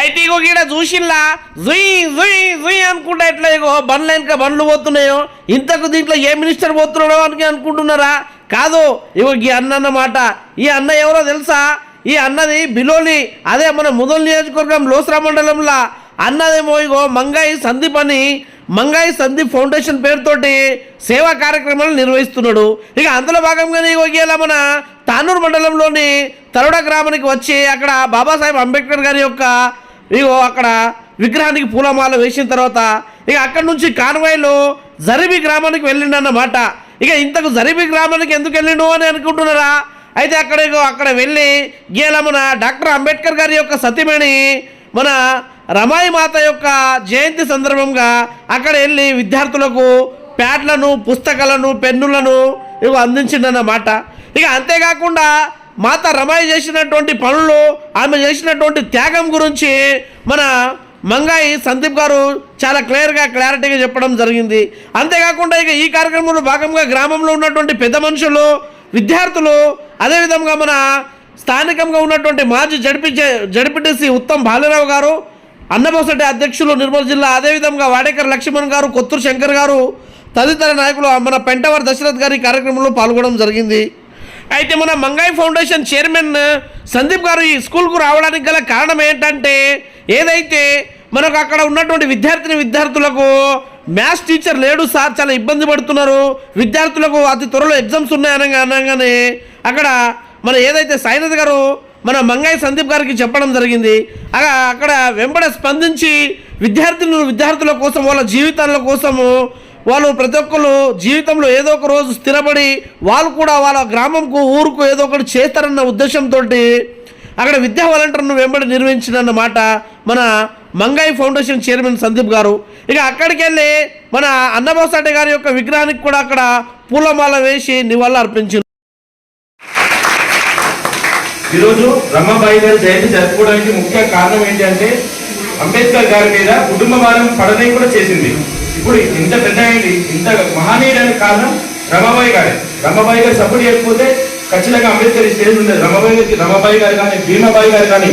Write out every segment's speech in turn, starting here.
అయితే ఇగో ఈడ చూసిల్లా? జుయ్ జుయ్ జుయ్ అనుకుంటా ఎట్లా ఇగో? బండ్లు వెనక బండ్లు పోతున్నాయో? ఇంతకు దీంట్లో ఏ మినిస్టర్ పోతున్నాడో అని అనుకుంటున్నారా? కాదు ఇగో ఈ అన్న అన్నమాట ఈ అన్న ఎవరో తెలుసా? ఈ అన్నది బిలోలి అదే మన ముదల్ నియోజకవర్గం లోసరా మండలంలో. అన్నదేమో ఇగో మంగాయి సందీప్ అని మంగాయి సందీప్ ఫౌండేషన్ పేరుతోటి సేవా కార్యక్రమాలు నిర్వహిస్తున్నాడు. ఇక అందులో భాగంగానే ఇగో ఇవాళ మన తానూరు మండలంలోని తరుడ గ్రామానికి వచ్చి అక్కడ బాబాసాహెబ్ అంబేద్కర్ గారి యొక్క ఇగో అక్కడ విగ్రహానికి పూలమాల వేసిన తర్వాత ఇక అక్కడ నుంచి కాన్వాయ్లో జరిబి గ్రామానికి వెళ్ళిండన్నమాట. ఇక ఇంతకు జరిబి గ్రామానికి ఎందుకు వెళ్ళిండు అని అనుకుంటున్నారా? అయితే అక్కడ ఇగో అక్కడ వెళ్ళి గీల మన డాక్టర్ అంబేద్కర్ గారి యొక్క సతీమణి మన రమాయి మాత యొక్క జయంతి సందర్భంగా అక్కడ వెళ్ళి విద్యార్థులకు ప్యాడ్లను పుస్తకాలను పెన్నులను ఇవి అందించిండన్నమాట. ఇక అంతేకాకుండా మాత రమాయి చేసినటువంటి పనులు ఆమె చేసినటువంటి త్యాగం గురించి మన మంగాయి సందీప్ గారు చాలా క్లియర్గా క్లారిటీగా చెప్పడం జరిగింది. అంతేకాకుండా ఇక ఈ కార్యక్రమంలో భాగంగా గ్రామంలో ఉన్నటువంటి పెద్ద మనుషులు విద్యార్థులు అదేవిధంగా మన స్థానికంగా ఉన్నటువంటి మాజీ జడిపి జడిపిటిసి ఉత్తమ్ బాలరావు గారు అన్నబోసటి అధ్యక్షులు నిర్మల్ జిల్లా అదేవిధంగా వాడేకర్ లక్ష్మణ్ గారు కొత్తూరు శంకర్ గారు తదితర నాయకులు మన పెంటవర్ దశరథ్ గారి కార్యక్రమంలో పాల్గొనడం జరిగింది. అయితే మన మంగాయి ఫౌండేషన్ చైర్మన్ సందీప్ గారు ఈ స్కూల్కు రావడానికి గల కారణం ఏంటంటే ఏదైతే మనకు అక్కడ ఉన్నటువంటి విద్యార్థిని విద్యార్థులకు మ్యాథ్స్ టీచర్ లేడు సార్ చాలా ఇబ్బంది పడుతున్నారు. విద్యార్థులకు అతి త్వరలో ఎగ్జామ్స్ ఉన్నాయనగా అనగానే అక్కడ మన ఏదైతే సాయినాథ్ గారు మన మంగాయి సందీప్ గారికి చెప్పడం జరిగింది. అక్కడ వెంబడ స్పందించి విద్యార్థులు విద్యార్థుల కోసం వాళ్ళ జీవితాల కోసము వాళ్ళు ప్రతి ఒక్కరు జీవితంలో ఏదో ఒక రోజు స్థిరపడి వాళ్ళు కూడా వాళ్ళ గ్రామంకు ఊరుకు ఏదో ఒకటి చేస్తారన్న ఉద్దేశంతో అక్కడ విద్యా వాలంటీర్ను వెంబడి నిర్వహించినన్నమాట మన మంగాయి ఫౌండేషన్ చైర్మన్ సందీప్ గారు. ఇక అక్కడికి వెళ్ళి మన అన్నబోసాటి గారి యొక్క విగ్రహానికి కూడా అక్కడ పూలమాల వేసి నివాళులు అర్పించారు ఈరోజు రమ్మబాయి గారి జయంతి జరుపుకోవడానికి ముఖ్య కారణం ఏంటంటే అంబేద్కర్ గారి మీద కుటుంబ భారం పడనే కూడా చేసింది. ఇప్పుడు ఇంత పెద్ద అయింది ఇంత మహనీయుడానికి కారణం రమాబాయి గారే. రమాబాయి గారు సపోర్ట్ చేయకపోతే ఖచ్చితంగా అంబేద్కర్ ఈ స్టేజ్ ఉండేది రమాబాయి గారికి రమాబాయి గారు కానీ భీమాబాయి గారు కానీ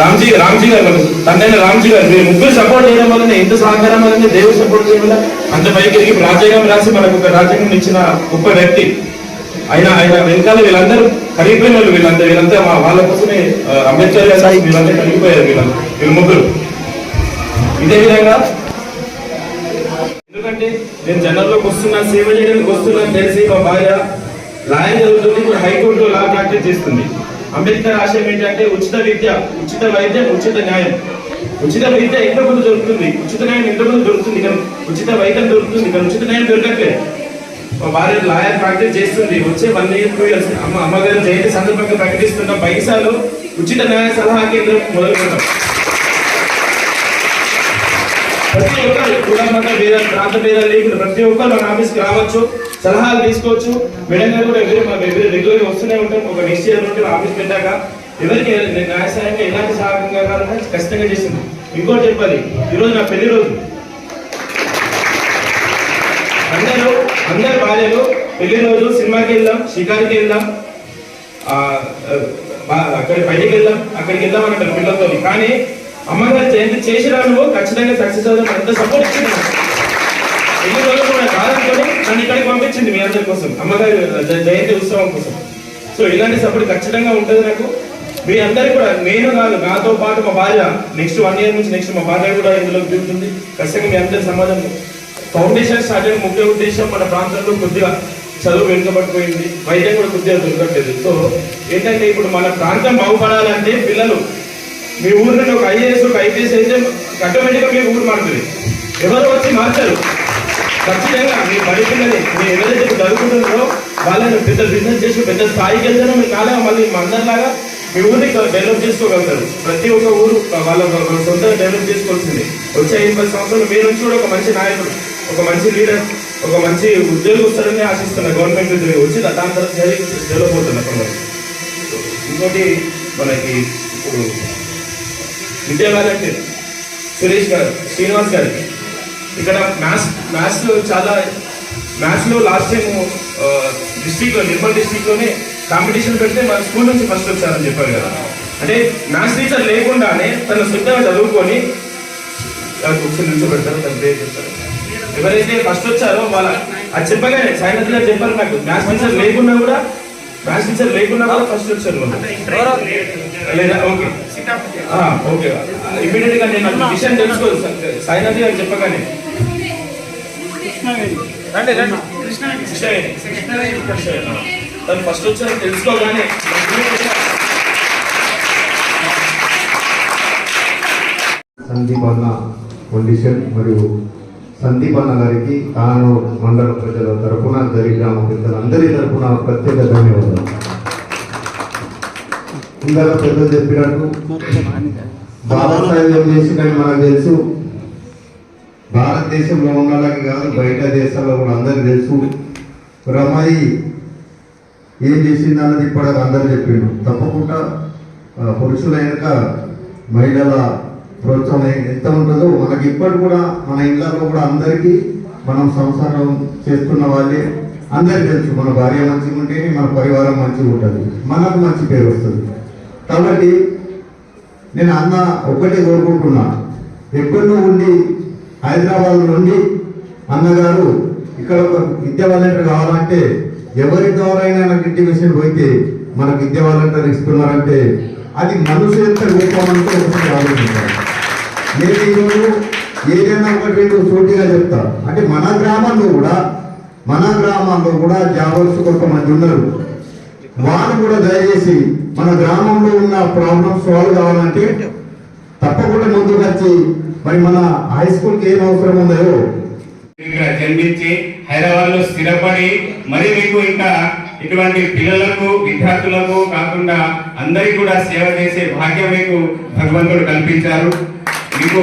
రామ్జీ రామ్జీ గారు తండ్రి రామ్జీ గారు మీరు ముగ్గురు సపోర్ట్ చేయడం వల్ల ఎంత సహకారం వల్ల దేవుడు సపోర్ట్ చేయడం వల్ల అంత పైకి ఎదిగి రాజ్యాంగం రాసి మనకు ఒక రాజ్యాంగం ఇచ్చిన గొప్ప వ్యక్తి. ఆయన ఆయన వెనకాల వీళ్ళందరూ కరిగిపోయిన వాళ్ళు వీళ్ళందరూ. వీళ్ళంతా మా వాళ్ళ కోసమే అంబేద్కర్ గారు వీళ్ళంతా కరిగిపోయారు వీళ్ళంతా. వీళ్ళు ముగ్గురు. ఇదే విధంగా. ఎందుకంటే నేను జనరల్లోకి వస్తున్నా సేవ చేయడానికి వస్తున్నా తెలిసి మా భార్య లాయర్ చదువుతుంది ఇప్పుడు హైకోర్టులో లా ప్రాక్టీస్ చేస్తుంది. అంబేద్కర్ ఆశయం ఏంటంటే ఉచిత విద్య ఉచిత వైద్యం ఉచిత న్యాయం. ఉచిత విద్య ఎంత దొరుకుతుంది? ఉచిత న్యాయం ఎంత దొరుకుతుంది? కానీ ఉచిత వైద్యం దొరుకుతుంది కానీ ఉచిత న్యాయం దొరకట్లేదు. మా భార్య లాయర్ ప్రాక్టీస్ చేస్తుంది. వచ్చే వన్ ఇయర్ టూ ఇయర్స్ అమ్మ అమ్మగారు జయంతి సందర్భంగా ప్రకటిస్తున్న పైసాలు ఉచిత న్యాయ సలహా కేంద్రం మొదలు ప్రతి ఒక్కరు కుల మత భేద ప్రాంత భేదాలు లేకుండా ప్రతి ఒక్కరు మన ఆఫీస్కి రావచ్చు సలహాలు తీసుకోవచ్చు. మేడం గారు కూడా ఎవరు మా ఎవరు రెగ్యులర్గా వస్తూనే ఉంటాం. ఒక నెక్స్ట్ ఇయర్ నుండి ఆఫీస్ పెట్టాక ఎవరికి నేను న్యాయసాయంగా ఎలాంటి సహాయంగా కావాలన్నా ఖచ్చితంగా చేసింది. ఇంకోటి చెప్పాలి ఈరోజు నా పెళ్ళి రోజు. అందరూ అందరు భార్యలు పెళ్ళి రోజు సినిమాకి వెళ్దాం షికార్కి వెళ్దాం అక్కడ బయటికి వెళ్దాం అక్కడికి వెళ్దాం అంటారు పిల్లలతో కానీ అమ్మగారు ఎంత చేసినా నువ్వు? ఖచ్చితంగా సక్సెస్ అవుతాం అంత సపోర్ట్ ఇచ్చింది ఎన్ని రోజులు కూడా కాదనుకొని నన్ను ఇక్కడికి పంపించింది మీ అందరి కోసం. అమ్మగారి జయంతి ఉత్సవం కోసం. సో ఇలాంటి సపోర్ట్ ఖచ్చితంగా ఉంటుంది నాకు. మీ అందరు కూడా నేను కాదు నాతో పాటు మా భార్య నెక్స్ట్ వన్ ఇయర్ నుంచి నెక్స్ట్ మా భార్య కూడా ఇందులో దిగుతుంది ఖచ్చితంగా మీ అందరి సమాజం ఫౌండేషన్ స్టార్ట్ అయిన ముఖ్య ఉద్దేశం మన ప్రాంతంలో కొద్దిగా చదువు వెనుకబడిపోయింది వైద్యం కూడా కొద్దిగా దొరకట్లేదు. సో ఏంటంటే ఇప్పుడు మన ప్రాంతం బాగుపడాలంటే పిల్లలు మీ ఊరు నుండి ఒక ఐఏఎస్ ఒక ఐపీఎస్ అయితే ఆటోమేటిక్గా మీ ఊరు మారుతుంది. ఎవరు వచ్చి మార్చారు. ఖచ్చితంగా మీ బడి పిల్లలు మీరు ఎవరైతే చదువుకుంటున్నారో వాళ్ళని పెద్ద బిజినెస్ చేసి పెద్ద స్థాయికి వెళ్తారో మీ కాలే మళ్ళీ మా అందరిలాగా మీ ఊరిని డెవలప్ చేసుకోగలుగుతారు. ప్రతి ఒక్క ఊరు వాళ్ళ వాళ్ళ సొంతంగా డెవలప్ చేసుకోవాల్సింది. వచ్చే ఐదు పది సంవత్సరాలు మీరు నుంచి కూడా ఒక మంచి నాయకుడు ఒక మంచి లీడర్ ఒక మంచి ఉద్యోగి వస్తారని ఆశిస్తున్నా గవర్నమెంట్ ఉద్యోగి వచ్చి దాని తర్వాత డెవలప్ అవుతున్నా కొందరు. ఇంకోటి మనకి ఇప్పుడు విజయ వాళ్ళంటే సురేష్ గారు శ్రీనివాస్ గారు. ఇక్కడ మ్యాథ్స్ మ్యాథ్స్లో చాలా మ్యాథ్స్లో లాస్ట్ టైం డిస్టిక్లో నిర్మల్ డిస్టిక్లోనే కాంపిటీషన్ పెడితే మన స్కూల్ నుంచి ఫస్ట్ వచ్చారని చెప్పారు కదా. అంటే మ్యాథ్స్ టీచర్ లేకుండానే తన సొంతంగా చదువుకొని ఒకసారి నిల్చోబెడతారు తన పేరు చేస్తారు ఎవరైతే ఫస్ట్ వచ్చారో వాళ్ళ అది చెప్పగానే సాయంత్రం చెప్పారు నాకు మ్యాథ్స్ టీచర్ లేకుండా కూడా మ్యాథ్స్ టీచర్ లేకున్నా కూడా ఫస్ట్ వచ్చారు లేదా. ఓకే. ఆ, ఓకే. ఇమీడియట్గా నేను విషయం తెలుసుకోదు సాయినాథ్ గారు చెప్పగానే. రండి రండి. కృష్ణవేణి. కృష్ణవేణి. తను ఫస్ట్ వచ్చారని తెలుసుకోగానే సందీప్ అన్న కండిషన్ మరియు సందీప్ అన్న గారికి తాను మండల ప్రజల తరపున దరి గ్రామ పెద్దలందరి తరపున ప్రత్యేక ధన్యవాదాలు. ఇందాక పెద్దలు చెప్పినట్టు బాబాసాహెబ్ ఏం చేసి కానీ మనకు తెలుసు. భారతదేశంలో ఉండాలని కాదు బయట దేశాల్లో కూడా అందరికి తెలుసు. రమాయి ఏం చేసింది అన్నది ఇప్పటికి అందరూ చెప్పిండు తప్పకుండా పురుషులైనక మహిళల ప్రోత్సాహం ఎంత ఉంటుందో మనకి ఇప్పటి కూడా మన ఇళ్ళలో కూడా అందరికీ మనం సంసారం చేస్తున్న వాళ్ళే. అందరికి తెలుసు మన భార్య మంచిగా ఉంటేనే మన పరివారం మంచిగా ఉంటుంది. మనకు మంచి పేరు వస్తుంది. కాబట్టి నేను అన్న ఒక్కటే కోరుకుంటున్నా. ఎక్కడో ఉండి హైదరాబాద్ నుండి అన్నగారు ఇక్కడ ఒక విద్య వాలంటీర్ కావాలంటే ఎవరి ద్వారా అయినా నాకు ఇంటిమేషన్ పోయితే మనకు విద్య వాలంటీర్ ఇస్తున్నారంటే అది మనసు ఎంత రూపమంటే ఒకసారి ఆలోచించాలి. నేను ఈరోజు ఏదైనా ఒకటి రెండు సూటిగా చెప్తా. అంటే మన గ్రామంలో కూడా మన గ్రామంలో కూడా జాబర్స్ కొంతమంది ఉన్నారు. వాళ్ళు కూడా దయచేసి మన గ్రామంలో ఉన్న ప్రాబ్లమ్స్ సాల్వ్ కావాలంటే తప్పకుండా ముందుకు వచ్చి మరి మన హై స్కూల్కి ఏం అవసరం ఉందో ఇక్కడ జన్మించి హైదరాబాద్లో స్థిరపడి మరి మీకు ఇంకా ఇటువంటి పిల్లలకు విద్యార్థులకు కాకుండా అందరికీ కూడా సేవ చేసే భాగ్యం మీకు భగవంతుడు కల్పించారు. మీకు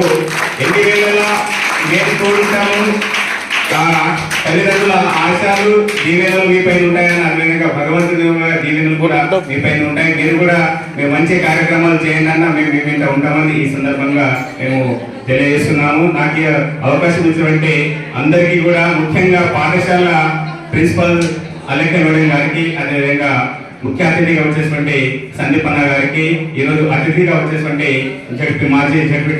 ఎన్ని వేళలా నేను తోడుంటాను తల్లిదండ్రుల ఆశాలు దీవెనలు మీ పైన ఉంటాయని అదేవిధంగా భగవంతుని దీవెనలు కూడా మీ పైన ఉంటాయి. మీరు కూడా మేము మంచి కార్యక్రమాలు చేయండి అన్న మేము మీ వెంట ఉంటామని ఈ సందర్భంగా మేము తెలియజేస్తున్నాము. నాకు అవకాశం ఇచ్చినటువంటి అందరికీ కూడా ముఖ్యంగా పాఠశాల ప్రిన్సిపల్ అలెక్క మేడం గారికి అదేవిధంగా ముఖ్య అతిథిగా వచ్చేటువంటి సందీప్ అన్న గారికి ఈరోజు అతిథిగా వచ్చేటువంటి జడ్పీ మాజీ జడ్పీ